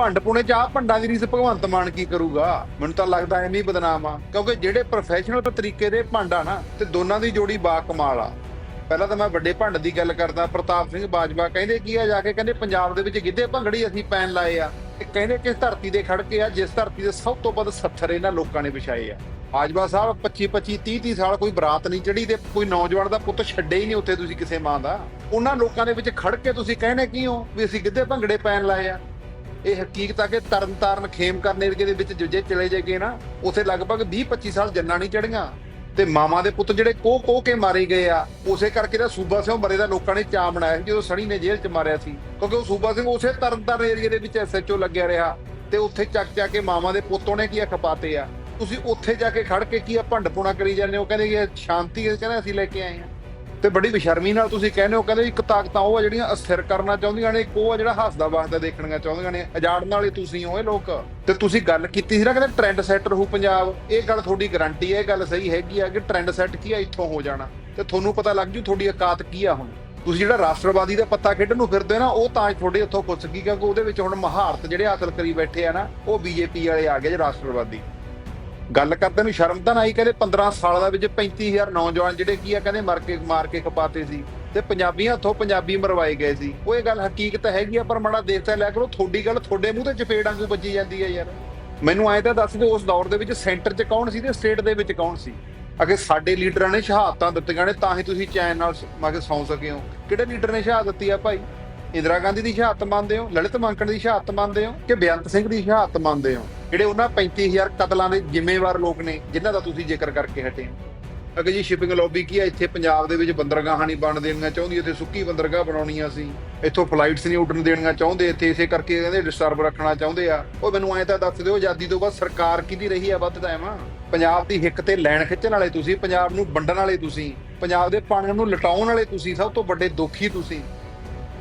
ਭੰਡ ਪੁਣੇ ਚ ਆ, ਭੰਡਾਂ ਦੀ ਰੀਸ ਭਗਵੰਤ ਮਾਨ ਕੀ ਕਰੂਗਾ? ਮੈਨੂੰ ਤਾਂ ਲੱਗਦਾ ਐਵੇਂ ਹੀ ਬਦਨਾਮ ਆ। ਕਿਉਂਕਿ ਜਿਹੜੇ ਪ੍ਰੋਫੈਸ਼ਨਲ ਤਰੀਕੇ ਦੇ ਭੰਡ ਆ ਨਾ, ਤੇ ਦੋਨਾਂ ਦੀ ਜੋੜੀ ਬਾ ਕਮਾਲ ਆ। ਪਹਿਲਾਂ ਤਾਂ ਮੈਂ ਵੱਡੇ ਭੰਡ ਦੀ ਗੱਲ ਕਰਦਾ, ਪ੍ਰਤਾਪ ਸਿੰਘ ਬਾਜਵਾ ਕਹਿੰਦੇ ਕੀ ਆ ਜਾ ਕੇ? ਕਹਿੰਦੇ ਪੰਜਾਬ ਦੇ ਵਿੱਚ ਗਿੱਧੇ ਭੰਗੜੀ ਅਸੀਂ ਪੈਣ ਲਾਏ ਆ। ਤੇ ਕਹਿੰਦੇ ਕਿਸ ਧਰਤੀ ਦੇ ਖੜ ਕੇ ਆ, ਜਿਸ ਧਰਤੀ ਦੇ ਸਭ ਤੋਂ ਵੱਧ 70 ਇਹਨਾਂ ਲੋਕਾਂ ਨੇ ਵਿਛਾਏ ਆ। ਬਾਜਵਾ ਸਾਹਿਬ 25 25 30 30 ਸਾਲ ਕੋਈ ਬਰਾਤ ਨਹੀਂ ਚੜੀ ਤੇ ਕੋਈ ਨੌਜਵਾਨ ਦਾ ਪੁੱਤ ਛੱਡੇ ਹੀ ਨਹੀਂ ਉੱਥੇ ਤੁਸੀਂ ਕਿਸੇ ਮਾਂ ਦਾ। ਉਹਨਾਂ ਲੋਕਾਂ ਦੇ ਵਿੱਚ ਖੜ ਕੇ ਤੁਸੀਂ ਕਹਿੰਦੇ ਕੀ ਹੋ ਵੀ ਅਸੀਂ ਗਿੱਧੇ ਭੰਗੜੇ ਪੈਣ ਲਾਏ ਆ? ਇਹ ਹਕੀਕਤ ਆ ਕਿ ਤਰਨਤਾਰਨ ਖੇਮ ਕਰਨ ਏਰੀਏ ਦੇ ਵਿੱਚ ਜੇ ਚਲੇ ਜਾਗੇ ਨਾ, ਉਥੇ ਲਗਭਗ 20 25 ਸਾਲ ਜੰਨਾਂ ਨਹੀਂ ਚੜੀਆਂ ਤੇ ਮਾਮਾ ਦੇ ਪੁੱਤ ਜਿਹੜੇ ਕੋਹ ਕੋਹ ਕੇ ਮਾਰੇ ਗਏ ਆ, ਉਸੇ ਕਰਕੇ ਤਾਂ ਸੂਬਾ ਸਿੰਘ ਬਰੇ ਦਾ ਲੋਕਾਂ ਨੇ ਚਾਅ ਬਣਾਇਆ ਸੀ, ਜਦੋਂ ਸਣੀ ਨੇ ਜੇਲ੍ਹ 'ਚ ਮਾਰਿਆ ਸੀ। ਕਿਉਂਕਿ ਉਹ ਸੂਬਾ ਸਿੰਘ ਉਸੇ ਤਰਨਤਾਰਨ ਏਰੀਏ ਦੇ ਵਿੱਚ ਐਸਐਚਓ ਲੱਗਿਆ ਰਿਹਾ ਤੇ ਉੱਥੇ ਚੱਕ ਚੱਕ ਕੇ ਮਾਮਾ ਦੇ ਪੁੱਤੋਂ ਨੇ ਕੀ ਆ ਖਪਾਤੇ ਆ। ਤੁਸੀਂ ਉੱਥੇ ਜਾ ਕੇ ਖੜ ਕੇ ਕੀ ਆ ਭੰਡਪੁਣਾ ਕਰੀ ਜਾਂਦੇ ਹੋ? ਕਹਿੰਦੇ ਇਹ ਸ਼ਾਂਤੀ ਹੈ, ਕਹਿੰਦੇ ਅਸੀਂ ਲੈ ਕੇ ਆਏ ਆ। ਤੇ ਬੜੀ ਬੇਸ਼ਰਮੀ ਨਾਲ ਤੁਸੀਂ ਕਹਿੰਦੇ ਹੋ, ਕਹਿੰਦੇ ਇੱਕ ਤਾਕਤਾਂ ਉਹ ਆ ਜਿਹੜੀਆਂ ਅਸਥਿਰ ਕਰਨਾ ਚਾਹੁੰਦੀਆਂ ਨੇ, ਇੱਕ ਉਹ ਆ ਜਿਹੜਾ ਹੱਸਦਾ ਵਸਦਾ ਦੇਖਣੀਆਂ ਚਾਹੁੰਦੀਆਂ ਨੇ। ਅਜਾੜਨ ਵਾਲੇ ਤੁਸੀਂ ਹੋ ਇਹ ਲੋਕ। ਤੇ ਤੁਸੀਂ ਗੱਲ ਕੀਤੀ ਸੀ ਨਾ ਕਹਿੰਦੇ ਟ੍ਰੈਂਡ ਸੈਟਰ ਹੋ ਪੰਜਾਬ, ਇਹ ਗੱਲ ਤੁਹਾਡੀ ਗਾਰੰਟੀ ਹੈ, ਇਹ ਗੱਲ ਸਹੀ ਹੈਗੀ ਆ ਕਿ ਟ੍ਰੈਂਡ ਸੈੱਟ ਕੀ ਆ, ਇੱਥੋਂ ਹੋ ਜਾਣਾ। ਤੇ ਤੁਹਾਨੂੰ ਪਤਾ ਲੱਗ ਜੂ ਤੁਹਾਡੀ ਔਕਾਤ ਕੀ ਆ ਹੁਣ। ਤੁਸੀਂ ਜਿਹੜਾ ਰਾਸ਼ਟਰਵਾਦੀ ਦਾ ਪੱਤਾ ਖੇਡਣ ਨੂੰ ਫਿਰਦੇ ਹੋ ਨਾ, ਉਹ ਤਾਂ ਤੁਹਾਡੇ ਉੱਥੋਂ ਖੁੱਸ ਗਈ, ਕਿਉਂਕਿ ਉਹਦੇ ਵਿੱਚ ਹੁਣ ਮਹਾਰਤ ਜਿਹੜੇ ਹਾਸਲ ਕਰੀ ਬੈਠੇ ਆ ਨਾ, ਉਹ ਬੀਜੇਪੀ ਵਾਲੇ ਆ ਗਏ ਜੇ ਰਾਸ਼ਟਰਵਾਦੀ। ਗੱਲ ਕਰਦੇ ਨੂੰ ਸ਼ਰਮ ਤਾਂ ਨਹੀਂ ਕਹਿੰਦੇ 15 ਸਾਲ ਦਾ ਵਿੱਚ 35000 ਨੌਜਵਾਨ ਜਿਹੜੇ ਕੀ ਆ, ਕਹਿੰਦੇ ਮਰ ਕੇ, ਮਾਰ ਕੇ ਖਪਾਤੇ ਸੀ ਤੇ ਪੰਜਾਬੀਆਂ ਹੱਥੋਂ ਪੰਜਾਬੀ ਮਰਵਾਏ ਗਏ ਸੀ। ਉਹ ਇਹ ਗੱਲ ਹਕੀਕਤ ਹੈਗੀ ਆ, ਪਰ ਮਾੜਾ ਦੇਖਦਾ ਲੈ ਕਰੋ ਤੁਹਾਡੀ ਗੱਲ ਤੁਹਾਡੇ ਮੂੰਹ ਤੇ ਚਪੇੜ ਵਾਂਗੂ ਵੱਜੀ ਜਾਂਦੀ ਹੈ ਯਾਰ। ਮੈਨੂੰ ਐਂ ਤਾਂ ਦੱਸ ਦਿਓ, ਉਸ ਦੌਰ ਦੇ ਵਿੱਚ ਸੈਂਟਰ 'ਚ ਕੌਣ ਸੀ ਤੇ ਸਟੇਟ ਦੇ ਵਿੱਚ ਕੌਣ ਸੀ? ਅਗੇ ਸਾਡੇ ਲੀਡਰਾਂ ਨੇ ਸ਼ਹਾਦਤਾਂ ਦਿੱਤੀਆਂ ਨੇ, ਤਾਂ ਹੀ ਤੁਸੀਂ ਚੈਨ ਨਾਲ ਮਾ ਕੇ ਸੌਂ ਸਕੇ ਹੋ। ਕਿਹੜੇ ਲੀਡਰ ਨੇ ਸ਼ਹਾਦਤ ਦਿੱਤੀ ਆ ਭਾਈ? ਇੰਦਰਾ ਗਾਂਧੀ ਦੀ ਸ਼ਹਾਦਤ ਮੰਨਦੇ ਹੋ? ਲਲਿਤ ਮੰਕਣ ਦੀ ਸ਼ਹਾਦਤ ਮੰਨਦੇ ਹੋ? ਕਿ ਬੇਅੰਤ ਸਿੰਘ ਦੀ ਸ਼ਹਾਦਤ ਮੰਨਦੇ ਹੋ? ਜਿਹੜੇ ਉਹਨਾਂ 35000 ਕਤਲਾਂ ਦੇ ਜ਼ਿੰਮੇਵਾਰ ਲੋਕ ਨੇ, ਜਿਨ੍ਹਾਂ ਦਾ ਤੁਸੀਂ ਜ਼ਿਕਰ ਕਰਕੇ ਹਟੇ ਹੋ। ਅਗੇ ਜੀ ਸ਼ਿਪਿੰਗ ਲੌਬੀ ਕੀ ਹੈ ਇੱਥੇ ਪੰਜਾਬ ਦੇ ਵਿੱਚ ਬੰਦਰਗਾਹਾਂ ਨਹੀਂ ਬਣ ਦੇਣੀਆਂ ਚਾਹੁੰਦੀ, ਇੱਥੇ ਸੁੱਕੀ ਬੰਦਰਗਾਹ ਬਣਾਉਣੀਆਂ ਸੀ। ਇੱਥੋਂ ਫਲਾਈਟਸ ਨਹੀਂ ਉੱਡਣ ਦੇਣੀਆਂ ਚਾਹੁੰਦੇ, ਇੱਥੇ ਇਸੇ ਕਰਕੇ ਕਹਿੰਦੇ ਡਿਸਟਰਬ ਰੱਖਣਾ ਚਾਹੁੰਦੇ ਆ। ਉਹ ਮੈਨੂੰ ਐਂ ਤਾਂ ਦੱਸ ਦਿਓ, ਆਜ਼ਾਦੀ ਤੋਂ ਬਾਅਦ ਸਰਕਾਰ ਕਿਹਦੀ ਰਹੀ ਆ, ਵੱਧ ਟਾਈਮ ਪੰਜਾਬ ਦੀ ਹਿੱਕ ਤੇ ਲੈਣ ਖਿੱਚਣ ਵਾਲੇ ਤੁਸੀਂ, ਪੰਜਾਬ ਨੂੰ ਵੰਡਣ ਵਾਲੇ ਤੁਸੀਂ, ਪੰਜਾਬ ਦੇ ਪਾਣੀਆਂ ਨੂੰ ਲਟਾਉਣ ਵਾਲੇ ਤੁਸੀਂ, ਸਭ ਤੋਂ ਵੱਡੇ ਦੋਖੀ ਤੁਸੀਂ।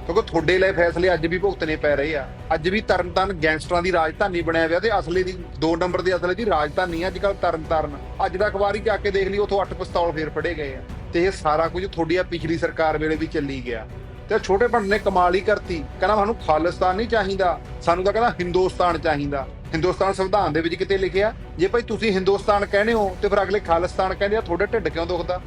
ਕਿਉਂਕਿ ਤੁਹਾਡੇ ਲਈ ਫੈਸਲੇ ਅੱਜ ਵੀ ਭੁਗਤਣੇ ਪੈ ਰਹੇ ਆ। ਅੱਜ ਵੀ ਤਰਨਤਾਰਨ ਗੈਂਗਸਟਰਾਂ ਦੀ ਰਾਜਧਾਨੀ ਬਣਿਆ ਹੋਇਆ ਤੇ ਅਸਲੇ ਦੀ 2 ਨੰਬਰ ਦੇ ਅਸਲੇ ਦੀ ਰਾਜਧਾਨੀ ਆ, ਅੱਜ ਕੱਲ ਤਰਨਤਾਰਨ। ਅੱਜ ਦਾ ਅਖਬਾਰ ਹੀ ਜਾ ਕੇ ਦੇਖ ਲਈ ਉਥੋਂ 8 ਪਿਸਤੌਲ ਫੇਰ ਫੜੇ ਗਏ ਆ। ਤੇ ਇਹ ਸਾਰਾ ਕੁਝ ਤੁਹਾਡੀ ਆ ਪਿਛਲੀ ਸਰਕਾਰ ਵੇਲੇ ਵੀ ਚੱਲੀ ਗਿਆ। ਤੇ ਛੋਟੇ ਭੰਡ ਨੇ ਕਮਾਲ ਹੀ ਕਰਤੀ। ਕਹਿੰਦਾ ਸਾਨੂੰ ਖਾਲਿਸਤਾਨ ਨਹੀਂ ਚਾਹੀਦਾ। ਸਾਨੂੰ ਤਾਂ ਕਹਿੰਦਾ ਹਿੰਦੁਸਤਾਨ ਚਾਹੀਦਾ। ਹਿੰਦੁਸਤਾਨ ਸੰਵਿਧਾਨ ਦੇ ਵਿੱਚ ਕਿਤੇ ਲਿਖਿਆ, ਜੇ ਭਾਈ ਤੁਸੀਂ ਹਿੰਦੁਸਤਾਨ ਕਹਿੰਦੇ ਹੋ, ਤੇ ਫਿਰ ਅਗਲੇ ਖਾਲਿਸਤਾਨ ਕਹਿੰਦੇ ਆ, ਤੁਹਾਡੇ ਢਿੱਡ ਕਿਉਂ ਦੁਖਦਾ?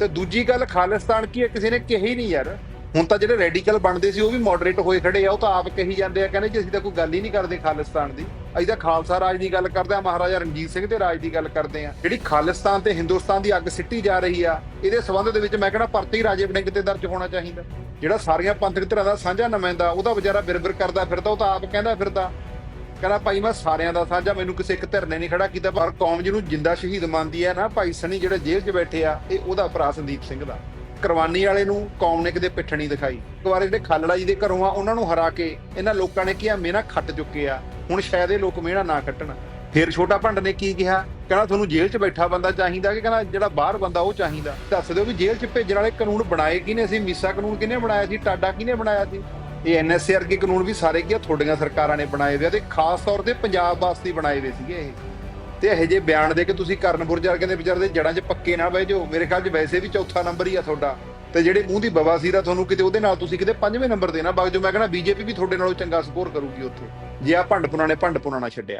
ਤੇ ਦੂਜੀ ਗੱਲ, ਖਾਲਿਸਤਾਨ ਕੀ ਹੈ? ਕਿਸੇ ਨੇ ਕਹੀ ਨਹੀਂ ਯਾਰ। ਹੁਣ ਤਾਂ ਜਿਹੜੇ ਰੈਡੀਕਲ ਬਣਦੇ ਸੀ, ਉਹ ਵੀ ਮੋਡਰੇਟ ਹੋਏ ਖੜੇ ਆ, ਉਹ ਤਾਂ ਆਪ ਕਹੀ ਜਾਂਦੇ ਆ, ਕਹਿੰਦੇ ਜੀ ਅਸੀਂ ਤਾਂ ਕੋਈ ਗੱਲ ਹੀ ਨਹੀਂ ਕਰਦੇ ਖਾਲਿਸਤਾਨ ਦੀ। ਅਸੀਂ ਤਾਂ ਖਾਲਸਾ ਰਾਜ ਦੀ ਗੱਲ ਕਰਦੇ ਆ, ਮਹਾਰਾਜਾ ਰਣਜੀਤ ਸਿੰਘ ਦੇ ਰਾਜ ਦੀ ਗੱਲ ਕਰਦੇ ਆ। ਜਿਹੜੀ ਖਾਲਿਸਤਾਨ ਤੇ ਹਿੰਦੁਸਤਾਨ ਦੀ ਅੱਗ ਸਿੱਟੀ ਜਾ ਰਹੀ ਆ, ਇਹਦੇ ਸਬੰਧ ਦੇ ਵਿੱਚ ਮੈਂ ਕਹਿੰਦਾ ਪਰਤੀ ਰਾਜੇ ਬਣੇ ਤੇ ਦਰਜ ਹੋਣਾ ਚਾਹੀਦਾ। ਜਿਹੜਾ ਸਾਰੀਆਂ ਪੰਥਕ ਧਿਰਾਂ ਦਾ ਸਾਂਝਾ ਨਮਾਇੰਦਾ ਉਹਦਾ ਵਿਚਾਰਾ ਬਿਰਬਿਰ ਕਰਦਾ ਫਿਰਦਾ, ਉਹ ਤਾਂ ਆਪ ਕਹਿੰਦਾ ਫਿਰਦਾ। ਕਹਿੰਦਾ ਭਾਈ ਮੈਂ ਸਾਰਿਆਂ ਦਾ ਸਾਂਝਾ, ਮੈਨੂੰ ਕਿਸੇ ਇੱਕ ਧਿਰ ਨੇ ਨਹੀਂ ਖੜਾ ਕੀਤਾ, ਪਰ ਕੌਮ ਜਿਹਨੂੰ ਜਿੰਦਾ ਸ਼ਹੀਦ ਮੰਨਦੀ ਹੈ ਨਾ, ਭਾਈ ਸਣੀ ਜਿਹੜੇ ਜੇਲ੍ਹ 'ਚ ਬੈਠੇ ਆ, ਇਹ ਉਹਦਾ ਭਰਾ ਸੰਦੀਪ ਸਿੰਘ ਦਾ। ਕੁਰਬਾਨੀ ਵਾਲੇ ਨੂੰ ਕੌਮ ਨੇ ਪਿੱਠ ਨਹੀਂ ਦਿਖਾਈ। ਇੱਕ ਵਾਰ ਜਿਹੜੇ ਖਾਲੜਾ ਜੀ ਦੇ ਘਰੋਂ ਆ, ਉਹਨਾਂ ਨੂੰ ਹਰਾ ਕੇ ਇਹਨਾਂ ਲੋਕਾਂ ਨੇ ਕਿਹਾ, ਮੇਨਾ ਖੱਟ ਚੁੱਕੇ ਆ, ਹੁਣ ਸ਼ਾਇਦ ਇਹ ਲੋਕ ਮਿਹਣਾ ਨਾ ਖੱਟਣ। ਫਿਰ ਛੋਟਾ ਭੰਡ ਨੇ ਕੀ ਕਿਹਾ? ਕਹਿੰਦਾ, ਤੁਹਾਨੂੰ ਜੇਲ੍ਹ 'ਚ ਬੈਠਾ ਬੰਦਾ ਚਾਹੀਦਾ ਕਿ ਕਹਿੰਦਾ ਜਿਹੜਾ ਬਾਹਰ ਬੰਦਾ ਉਹ ਚਾਹੀਦਾ? ਦੱਸ ਦਿਓ ਵੀ ਜੇਲ੍ਹ 'ਚ ਭੇਜਣ ਵਾਲੇ ਕਾਨੂੰਨ ਬਣਾਏ ਕਿਹਨੇ ਸੀ? ਮੀਸਾ ਕਾਨੂੰਨ ਕਿਹਨੇ ਬਣਾਇਆ ਸੀ? ਟਾਡਾ ਕਿਹਨੇ ਬਣਾਇਆ ਸੀ? ਇਹ ਐਨਐਸਏ ਵਰਗੇ ਕਾਨੂੰਨ ਵੀ ਸਾਰੇ ਕੀ ਤੁਹਾਡੀਆਂ ਸਰਕਾਰਾਂ ਨੇ ਬਣਾਏ ਹੋਏ ਆ ਤੇ ਖਾਸ ਤੌਰ ਤੇ ਪੰਜਾਬ ਵਾਸਤੇ ਬਣਾਏ ਹੋਏ ਸੀਗੇ ਇਹ। ਤੇ ਇਹੋ ਜਿਹੇ ਬਿਆਨ ਦੇ ਕੇ ਤੁਸੀਂ ਕਰਨਪੁਰ ਜਾ ਕੇ ਵਿਚਾਰ ਦੇ ਜੜਾਂ 'ਚ ਪੱਕੇ ਨਾ ਬਹਿ ਜਾਓ। ਮੇਰੇ ਖਿਆਲ 'ਚ ਵੈਸੇ ਵੀ ਚੌਥਾ ਨੰਬਰ ਹੀ ਆ ਤੁਹਾਡਾ। ਤੇ ਜਿਹੜੇ ਮੂੰਹ ਦੀ ਬਵਾਸੀਰ ਆ ਤੁਹਾਨੂੰ ਕਿਤੇ ਉਹਦੇ ਨਾਲ ਤੁਸੀਂ ਕਿਤੇ ਪੰਜਵੇਂ ਨੰਬਰ ਦੇਣਾ ਨਾ ਬਗ ਜੋ ਮੈਂ ਕਹਿੰਦਾ ਬੀਜੇਪੀ ਵੀ ਤੁਹਾਡੇ ਨਾਲੋਂ ਚੰਗਾ ਸਕੋਰ ਕਰੂਗੀ ਉੱਥੇ। ਜੇ ਆ ਭੰਡ ਪੁਣਾ ਨੇ ਭੰਡ ਪੁਰਾਣਾ ਛੱਡਿਆ।